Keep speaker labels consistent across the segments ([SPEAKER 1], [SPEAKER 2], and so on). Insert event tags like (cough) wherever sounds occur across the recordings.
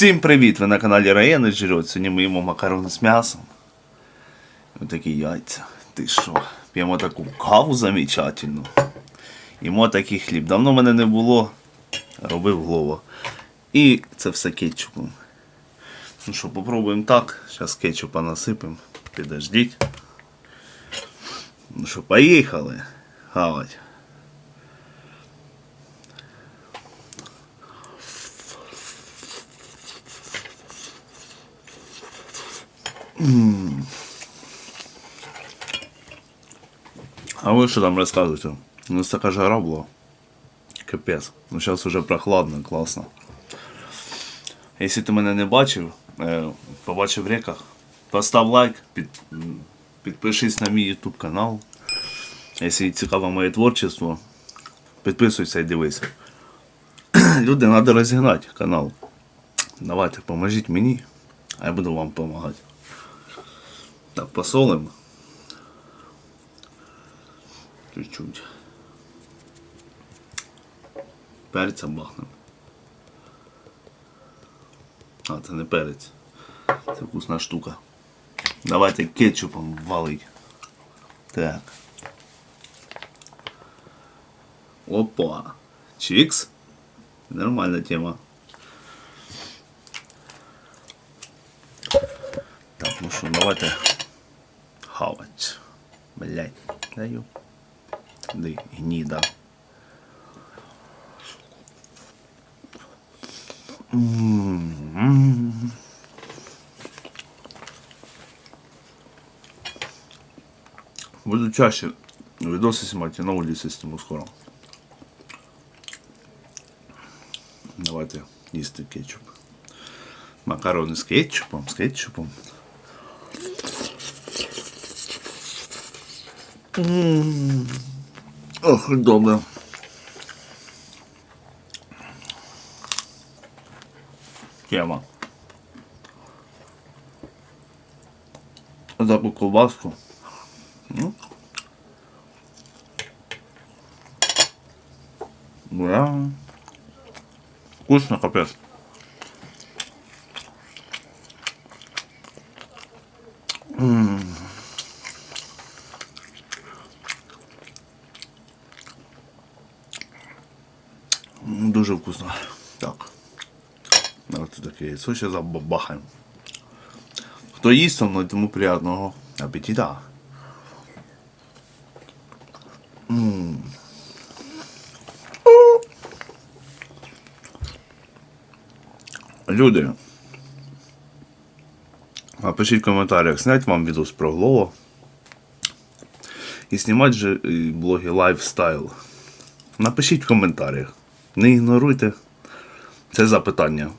[SPEAKER 1] Всім привіт! Ви на каналі Раєни Жирот. Сьогодні ми їмо макарони з м'ясом. Ось такі яйця. Ти що? П'ємо таку каву замечательну. Їмо такий хліб. Давно мене не було. Робив голову. І це все кетчупом. Ну що, попробуємо так. Зараз кетчупа насипемо. Підождіть. Ну що, поїхали. Хавать. А ви що там розказуєте? У нас така жара була. Капець. Ну зараз вже прохладно, класно. Якщо ти мене не бачив, е, побачив в реках, постав лайк, під, підпишись на мій YouTube канал. Якщо цікаво моє творчество, підписуйся і дивися. (clears throat) Люди, треба розігнати канал. Давайте, поможіть мені, а я буду вам допомагати. Так, посолимо. Чуть-чуть. Перцем бахнем. А, це не перець. Це вкусна штука. Давайте кетчупом валить. Так. Опа. Чикс. Нормальна тема. Так, ну що, давайте хавать. Блять, даю. Ди, гніда. М. Буду чаще видосы снимать и на улице сниму скоро. Давайте їсти кетчуп. Макарони з кетчупом, з кетчупом. Ох, добре. Тема. Таку ковбаску. Ну. Да. Вкусно, капец. Дуже вкусно. Так. Давайте таке яйцо ще забабахаємо. Хто їсть со мною, тому приятного апетита. Люди. Напишіть в коментарях, снять вам відос про Глово. І знімати же блоги лайфстайл. Напишіть в коментарях. Не ігноруйте це запитання.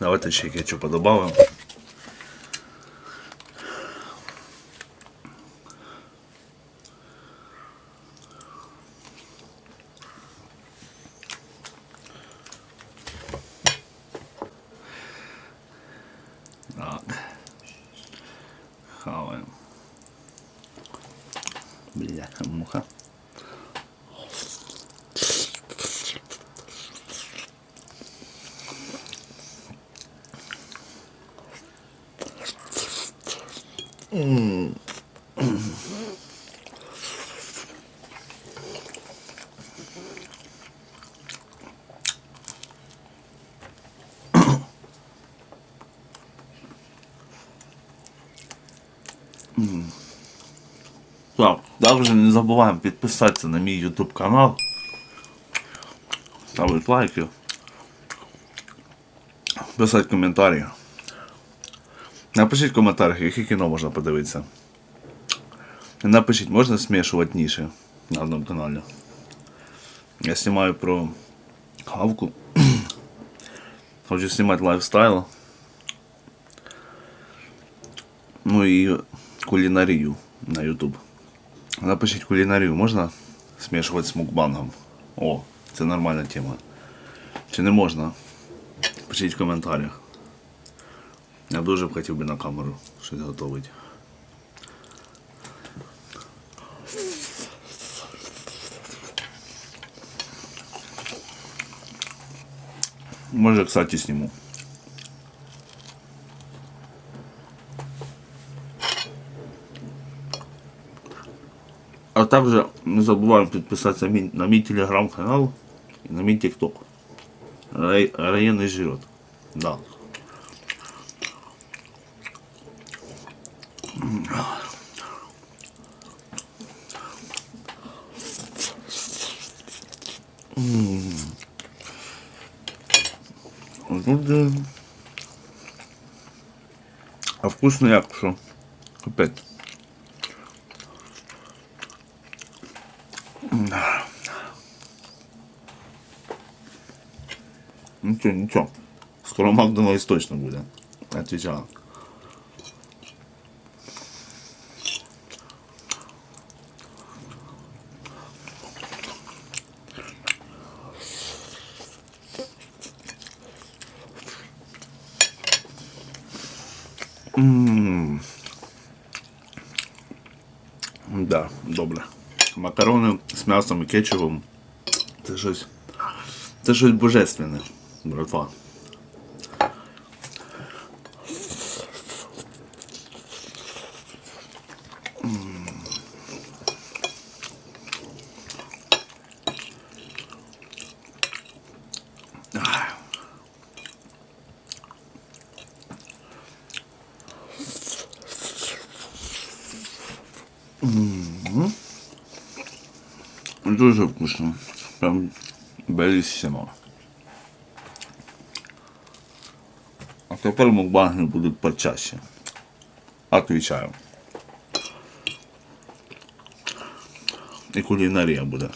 [SPEAKER 1] Давайте ще кетчупа додамо. Так. Хаваємо. Бляха, муха. Так, також не забуваємо підписатися на мій YouTube канал. Ставити лайки. Писати коментарі. Напишіть в коментарях, яке кіно можна подивитися. Напишіть, можна смішувати ніші на одному каналі. Я знімаю про хавку. (clears throat) Хочу знімати лайфстайл. Ну і кулінарію на YouTube. Напишіть кулінарію, можна смішувати з мукбангом? О, це нормальна тема. Чи не можна? Пишіть в коментарях. Я б дуже б хотів би на камеру щось готувати. Може, кстати, зніму. Также не забываем подписаться ми- на мой телеграм-канал и на мой тикток. Рай- Районный живет. Да. М. Тут, е, А вкусно як що? Опять. Нічого, нічого. Скоро Макдональдс точно буде. Отвечаю. М. Да, добре. Макарони з м'ясом і кетчупом. Це щось. Це щось божественне, братва. Дуже вкусно. Прям белісімо. А тепер мукбанги будуть почаще. Отвічаю. І кулінарія буде.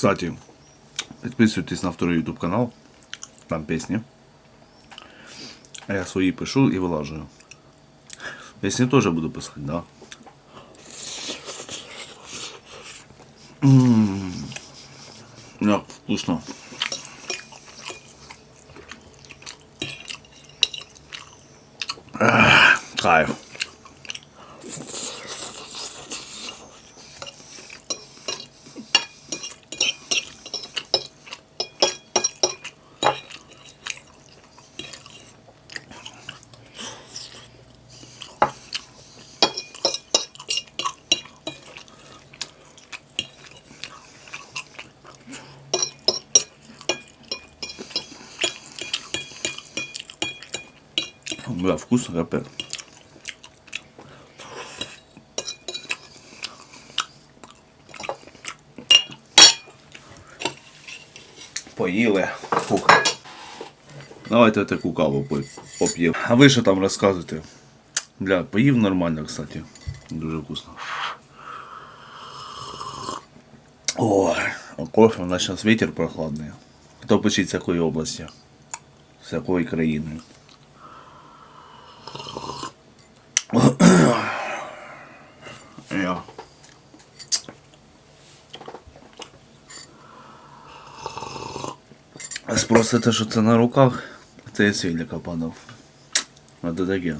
[SPEAKER 1] Кстати, підписуйтесь на второй YouTube канал. Там песни. А я свои пишу и вылаживаю. Песни тоже буду писать, да. М, Як вкусно. Ах, Кайф. Бля, вкусно капец. Поїли. Фух. Давайте таку каву поп'ємо. А ви що там розказуєте? Бля, поїв нормально, кстати. Дуже вкусно. Ой, а кофе, у нас зараз вітер прохладний. Хто пишіть з якої області? З якої країни? А Спросите, що це на руках? Це я свідляка падав. А це таке.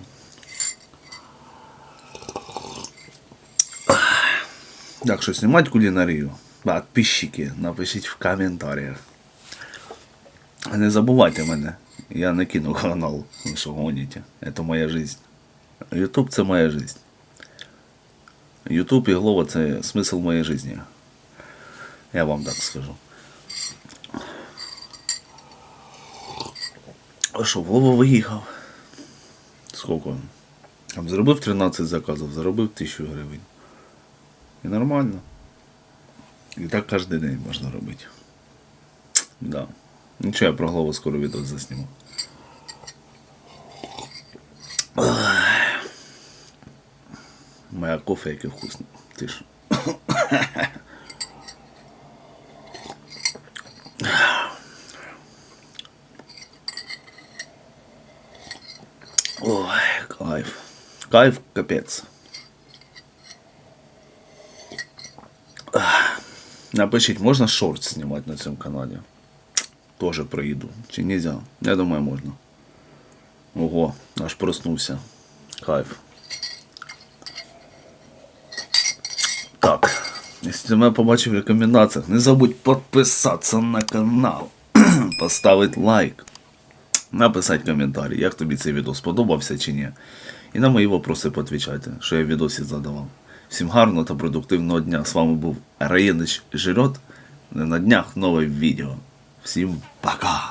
[SPEAKER 1] Так що знімати кулінарію? Подписчики, напишіть в коментарях. А Не забувайте мене. Я не кину канал, ви що гоните. Це моя жизнь. Ютуб це моя жизнь. Ютуб і Глова це смисл моєї житті. Я вам так скажу. А що, Вова виїхав? Скільки? Там зробив 13 заказів, заробив 1000 гривень. І нормально. І так кожен день можна робити. Да. Нічого, я про голову скоро відео засніму. Моя кофе яке вкусне. Ти ж. Кайф. Капець. Напишіть, можна шорт знімати на цьому каналі? Тоже проїду. Чи нельзя? Я думаю, можна. Ого, аж проснувся. Кайф. Так. Якщо ти мене побачив в рекомендаціях, не забудь підписатися на канал, (clears throat) поставити лайк, написати коментарі, як тобі цей відео сподобався чи ні. І на мої вопроси поотвічайте, що я в відосі задавав. Всім гарного та продуктивного дня. З вами був Раєнич Жирот. На днях нове відео. Всім пока!